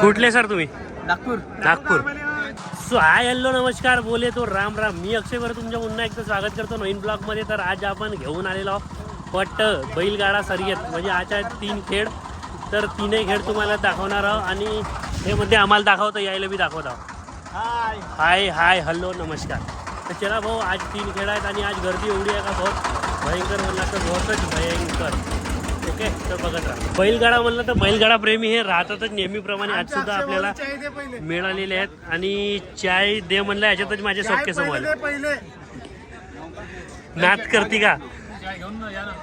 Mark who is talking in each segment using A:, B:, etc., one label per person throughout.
A: कुठले सर तुम्ही?
B: Nagpur.
A: Nagpur. So hi hello नमस्कार. बोले तो राम राम. मी अक्षय बरं तुमच्या पुन्हा एकदा स्वागत करतो नवीन ब्लॉगमध्ये. तर आज आपण घेऊन आलेलो आहोत पट्ट बैलगाडा शर्यत म्हणजे आजच्या तीन खेळ. तर तीनही खेळ तुम्हाला दाखवणार आहोत आणि हे मध्ये आम्हाला दाखवतं यायला बी दाखवत आहोत.
B: हाय.
A: हाय हाय हॅलो नमस्कार. तर चला भाऊ आज तीन खेळ आहेत आणि आज गर्दी एवढी आहे का बहुत भयंकर म्हणला तर बहुतच भयंकर. ओके? तर बघत राहा. बैलगाडा म्हणलं तर बैलगाडा प्रेमी हे राहतातच नेहमीप्रमाणे. आज सुद्धा आपल्याला मिळालेले आहेत. आणि चाय दे म्हणलं याच्यातच माझे सोपके समोर. नात करती का?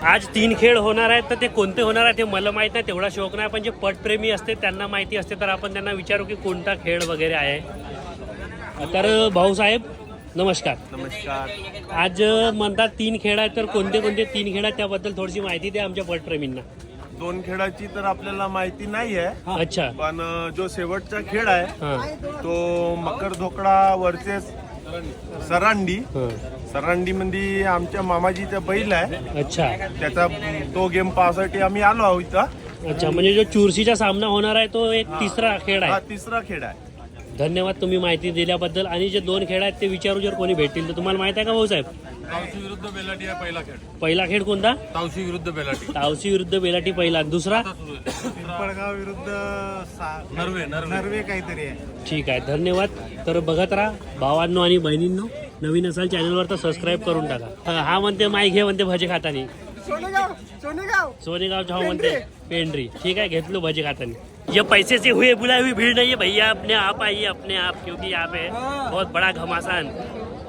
A: आज तीन खेळ होणार आहेत तर ते कोणते होणार आहेत ते मला माहीत नाही तेवढा शौक नाही. पण जे पटप्रेमी असते त्यांना माहिती असते तर आपण त्यांना विचारू की कोणता खेळ वगैरे आहे. तर भाऊसाहेब नमस्कार.
B: नमस्कार.
A: आज म्हणतात तीन खेळ आहेत तर कोणते कोणते तीन खेळ आहेत त्याबद्दल थोडीशी माहिती द्या आमच्या पटप्रेमींना
B: दोन खेळाची तर आपल्याला माहिती नाही आहे
A: अच्छा.
B: पण जो शेवटचा खेळ आहे तो मकर धोकडा वर्सेस सरांडी. सरांडी मध्ये आमच्या मामाजीचा बैल आहे.
A: अच्छा.
B: त्याचा तो गेम पाहण्यासाठी आम्ही आलो आहोत इथं.
A: अच्छा म्हणजे जो चुरशीचा सामना होणार आहे तो एक तिसरा खेळ
B: हा
A: आहे
B: तिसरा खेळ आहे.
A: धन्यवाद तुम्ही माहिती दिल्याबद्दल. आणि जे दोन खेळ आहेत ते विचारू जर कोणी भेटतील तर तुम्हाला माहीत आहे का भाऊसाहेब
C: तावशी विरुद्ध बेलाटी आहे पहिला खेळ.
A: पहिला खेळ कोणता?
C: तावशी विरुद्ध बेलाटी.
A: तावसी विरुद्ध बेलाटी पहिला. दुसरा?
B: पिंपळगाव विरुद्ध
C: नर्वे नर्वे.
B: नर्वे काहीतरी आहे.
A: ठीक आहे धन्यवाद. तर बघत राहा भावांनो आणि बहिणींनो नवीन असाल चॅनलवर तर सबस्क्राईब करून टाका. हा- हा म्हणते माय घे म्हणते भजे खातानी.
B: सोनेगाव सोनेगाव.
A: सोनेगाव हा म्हणते पेंड्री ठीक है घेतलो भजी खातानी. ये पैसे से हुए बुलाई हुई भीड़ नहीं है भैया अपने आप आइए अपने आप क्योंकि यहाँ पे बहुत बड़ा घमासान।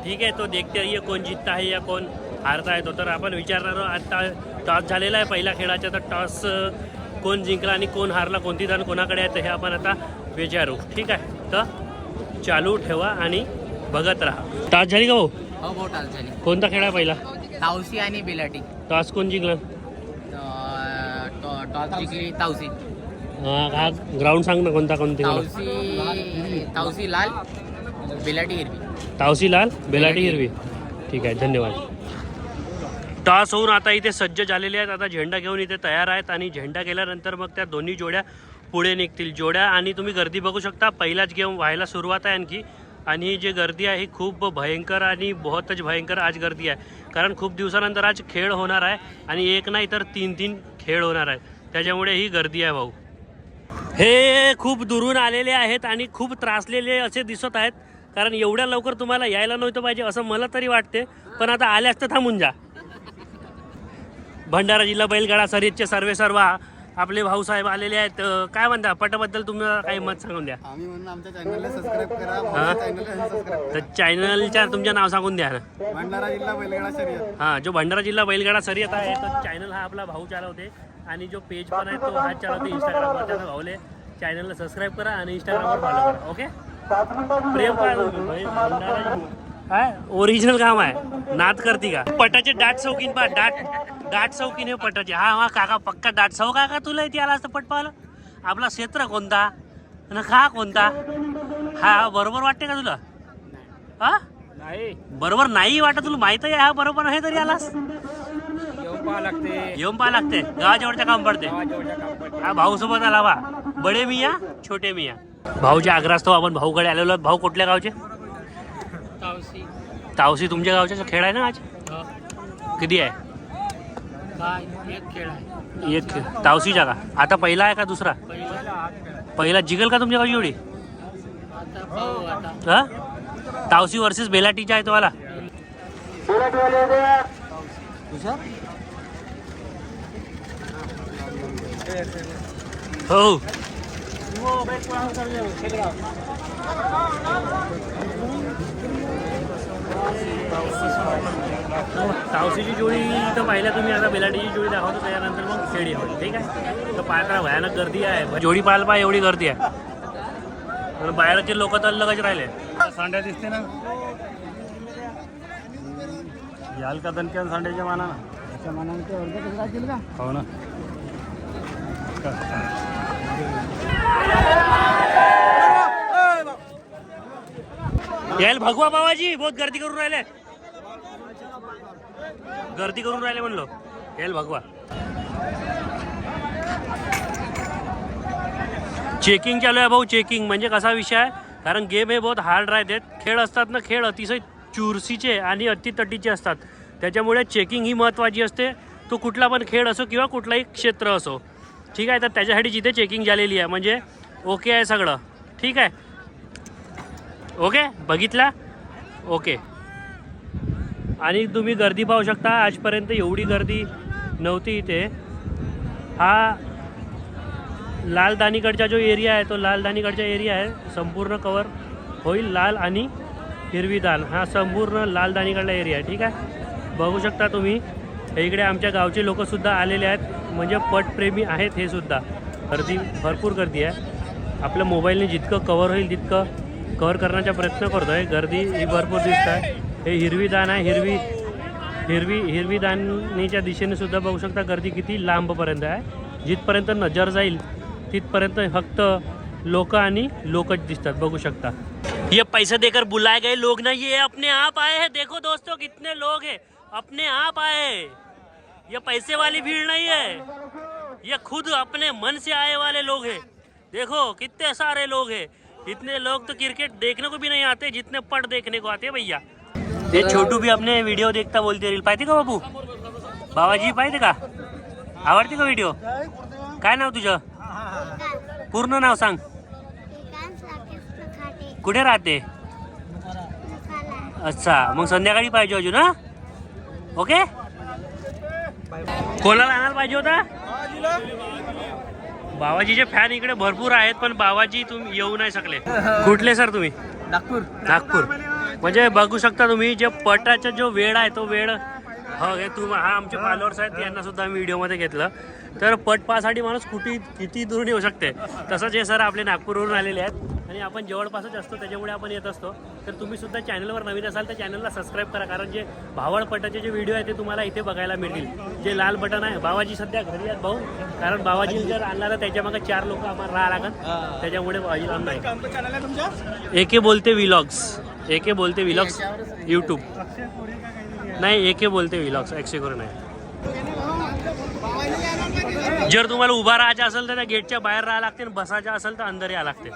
A: ठीक है तो देखते रहिए कोण जिंकता है या कोण हारता आहे तो तर आपण विचारणार आहोत. आता टॉस झालेला आहे पहिल्या खेळाचा तर टॉस कोण जिंकला आणि कोण हारला कोणती धान कोणाकडे आहे तर हे आपण आता विचारू. ठीक आहे तर चालू ठेवा आणि बघत राहा. टॉस झाली का भाऊ?
D: हो बोट झाली.
A: कोणता खेळ आहे पहिला?
D: तावसी आणि बिलाटी.
A: टॉस कोण जिंकला?
D: टॉस जिंकली तावसी.
A: हा ग्राउंड सांग ना कोणता कोणती
D: तावसी तावसी लाल बिलाटी हिरवी.
A: तावसी लाल बेलाटी हिरवी. ठीक आहे धन्यवाद. टॉस होऊन आता इथे सज्ज झालेले आहेत. आता झेंडा घेऊन इथे तयार आहेत आणि झेंडा गेल्यानंतर मग त्या दोन्ही जोड्या पुढे निघतील. जोड्या आणि तुम्ही गर्दी बघू शकता. पहिलाच गेम व्हायला सुरुवात आहे आणखी. आणि ही जी गर्दी आहे ही खूप भयंकर आणि बहुतच भयंकर आज गर्दी आहे. कारण खूप दिवसानंतर आज खेळ होणार आहे. आणि एक नाही तर तीन तीन खेळ होणार आहे त्याच्यामुळे ही गर्दी आहे भाऊ. हे खूप दुरून आलेले आहेत आणि खूप त्रासलेले असे दिसत आहेत. कारण एवढ्या लवकर तुम्हाला यायला नव्हतं पाहिजे असं मला तरी वाटते. पण आता आल्यास तर थांबून जा. भंडारा जिल्हा बैलगाडा शर्यतचे सर्वे सर्व आपले भाऊसाहेब आलेले आहेत. काय म्हणता? पटाबद्दल तुम्हाला काही मत सांगून द्या.
E: आम्ही म्हणून आमच्या चॅनलला सबस्क्राईब करा? भाऊच्या चॅनलला सबस्क्राईब
A: तर चॅनलच्या तुमचं नाव सांगून द्या. ना
E: भंडारा जिल्हा बैलगाडा शर्यत
A: हां जो भंडारा जिल्हा बैलगाडा शर्यत आहे तो चॅनल हा आपला भाऊ चालवते. आणि जो पेज पण आहे तो हाच चालवते इंस्टाग्रामवर त्याचा भाऊले. चॅनलला सबस्क्राईब करा आणि इंस्टाग्रामवर फॉलो करा. ओके प्रेम काय? ओरिजिनल काम आहे. नाद करती का? पटाचे डाट चौकीन पा डाट डाट चौकीन हे पटाचे. हा हा काका पक्का डाट चौ काका तुला इथे आला असतं पट पाहिलं आपला क्षेत्र कोणता? आणि खा कोणता? हा हा बरोबर वाटते का तुला? हा?
C: नाही.
A: बरोबर नाही वाटत तुला? माहीत आहे? हा बरोबर आहे तरी आलास?
C: पाहा लागते.
A: येऊन पाहा लागते. गावाजवळच्या काम पडते. हा भाऊ सोबत आला बा. बडे मिया छोटे मिया. भाऊच्या आग्रास्तव आपण भाऊकडे आलेलो आहोत. भाऊ कुठल्या गावचे?
D: तावसी.
A: तावसी तुमच्या गावचा खेळ आहे ना आज? कधी आहे?
D: काय? एक खेळ आहे.
A: एक खेळ. तावसीचा का? आता पहिला आहे का दुसरा? पहिला. जिगल का तुमच्या गावची एवढी? हा? तावसी वर्सेस बेलाटीचा आहे तुम्हाला. हो. तावसीची जोडी तर पाहिल्या तुम्ही आता बेलाटीची जोडी दाखवतो त्याच्यानंतर मग खेळी होईल ठीक आहे? तर पाहता भयानक गर्दी आहे. जोडी पाहायला पाय एवढी गर्दी आहे. पण बाहेरचे लोक तर लगच राहिले.
C: सांड्या दिसते ना? याल का दणक्यान सांड्याच्या मानानं? हो ना.
A: यायला भगवा बाबाजी बहुत गर्दी करून राहिले. गर्दी करून राहिले म्हणलो. यायला भगवा. चेकिंग चालू आहे भाऊ चेकिंग म्हणजे कसा विषय आहे? कारण गेम हे बहुत हार्ड राहतात खेळ असतात ना खेळ अतिशय चुरशीचे आणि अतितटीचे असतात. त्याच्यामुळे चेकिंग ही महत्त्वाची असते. तो कुठला पण खेळ असो किंवा कुठलाही क्षेत्र असो. ठीक आहे तर त्याच्यासाठी जिथे चेकिंग झालेली आहे म्हणजे ओके आहे सगळं. ठीक आहे? ओके बघितला? ओके आणि तुम्ही गर्दी पाहू शकता आजपर्यंत एवढी गर्दी नव्हती इथे. हा लालदानीकडचा जो एरिया आहे तो लालदानीकडचा एरिया आहे. संपूर्ण कवर होईल लाल आणि हिरवी दाल हा संपूर्ण लालदानीकडला एरिया आहे ठीक आहे? बघू शकता तुम्ही. इकडे आमच्या गावचे लोकसुद्धा आलेले आहेत. म्हणजे पटप्रेमी आहेत हे सुद्धा. गर्दी भरपूर गर्दी आहे. आपल्या मोबाईलने जितकं कवर होईल तितकं कवर करण्याचा प्रयत्न करतो आहे गर्दी ही भरपूर दिसत आहे. हे हिरवी दान आहे. हिरवी हिरवी हिरवी दानीच्या दिशेने सुद्धा बघू शकता गर्दी किती लांबपर्यंत आहे. जिथपर्यंत नजर जाईल तिथपर्यंत फक्त लोक आणि लोकच दिसतात. बघू शकता. ये पैसे देकर बुलाए गए लोग ना ये अपने आप आए हैं. देखो दोस्तों कितने लोग हैं. अपने आप आए ये पैसे वाली भीड़ नहीं है। ये खुद अपने मन से आए वाले लोग हैं। देखो कितने सारे लोग हैं। इतने लोग तो क्रिकेट देखने को भी नहीं आते जितने पट देखने को आते हैं भैया। ते छोटू भी अपने व्हिडिओ देखता बोलते रील। पाहिजे का बाबू? बाबाजी पाहिजे का? आवडते का व्हिडिओ काय नाव तुझं? पूर्ण नाव सांग। कुठे राहते? अच्छा मग संध्याकाळी पाहिजे अजून ना ओके? कोणाला आणायला पाहिजे होता? बाबाजीचे फॅन इकडे भरपूर आहेत पण बाबाजी तुम्ही येऊ नाही शकले. कुठले सर तुम्ही?
D: नागपूर.
A: नागपूर. म्हणजे बघू शकता तुम्ही जे पटाचा जो वेळ आहे तो वेळ हो हे तुम हा आमचे फॉलोअर्स आहेत यांना सुद्धा आम्ही व्हिडिओमध्ये घेतलं. तर पट पासाठी माणूस कुठे किती दूरून येऊ शकते? तसंच हे सर आपले नागपूरवरून आलेले आहेत. आणि आपण जवळपासच असतो त्याच्यामुळे आपण येत असतो. तर तुम्ही सुद्धा चॅनलवर नवीन असाल तर चॅनलला सबस्क्राईब करा कारण जे भावड पटाचे जे व्हिडिओ आहे ते तुम्हाला इथे बघायला मिळतील. जे लाल बटन आहे बाबाजी सध्या घरी आहेत भाऊ. कारण बाबाजी जर आणला तर त्याच्यामागे चार लोक आम्हाला राहा लागत त्याच्यामुळे बाबाजीला नाही. एके बोलते विलॉग्स एके बोलते विलॉग्स यूट्यूब नाही एके बोलते विलॉग्स एकशे करून नाही जर तुम्हाला उभा राहायचं असेल तर त्या गेटच्या बाहेर राहायला लागते आणि बसायचं असेल तर अंदर यावं लागते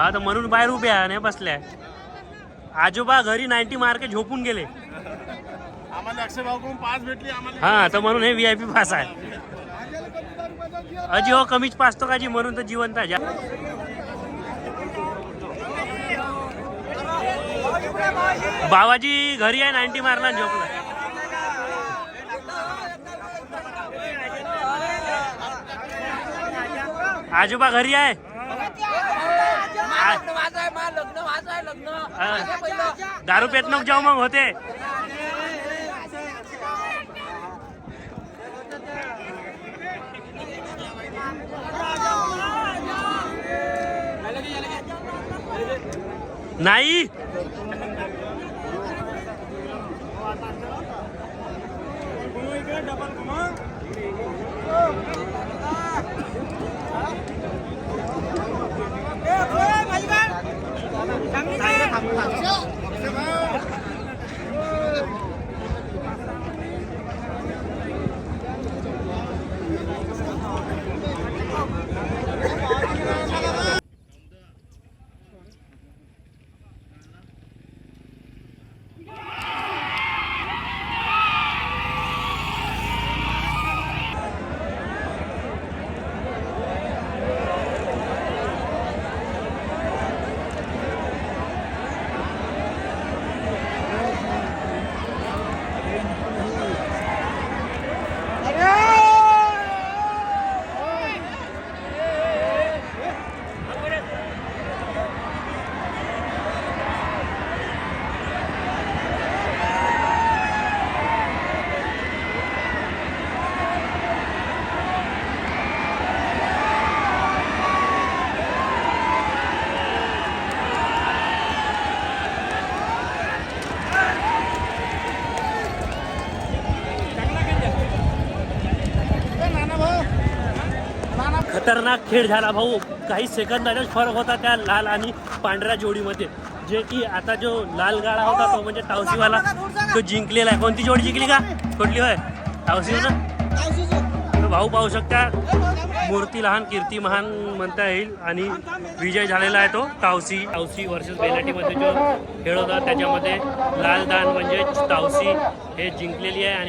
A: हा तर म्हणून बाहेर उभे आहे नाही बसल्या. आजोबा घरी नाईन्टी मार्के झोपून गेले.
B: आम्हाला अक्षय भाऊ पाच भेटली आम्हाला
A: हा तर म्हणून हे व्ही आय पी पास आहे. अजी हो कमीच पाचतो का जी म्हणून तर जिवंत आहे. जा- बाबाजी घरी आहे नाईन्टी मारला झोपला. आजोबा घरी आहे हा. दारू पेत नको जाऊ मग होते. नाही. खतरनाक खेळ झाला भाऊ. काही सेकंदानेच फरक होता त्या लाल आणि पांढऱ्या जोडीमध्ये. जे की आता जो लाल गाळा होता तो म्हणजे तावसीवाला तो जिंकलेला आहे. कोणती जोडी जिंकली का? कुठली होय? तावसी ना? भाऊ पाहू शकता. मूर्ती लहान कीर्ती महान म्हणता येईल. आणि विजय झालेला आहे तो तावसी. तावसी वर्सेस बेलाटीमध्ये जो खेळ होता त्याच्यामध्ये लाल दान म्हणजे तावसी हे जिंकलेली आहे. आणि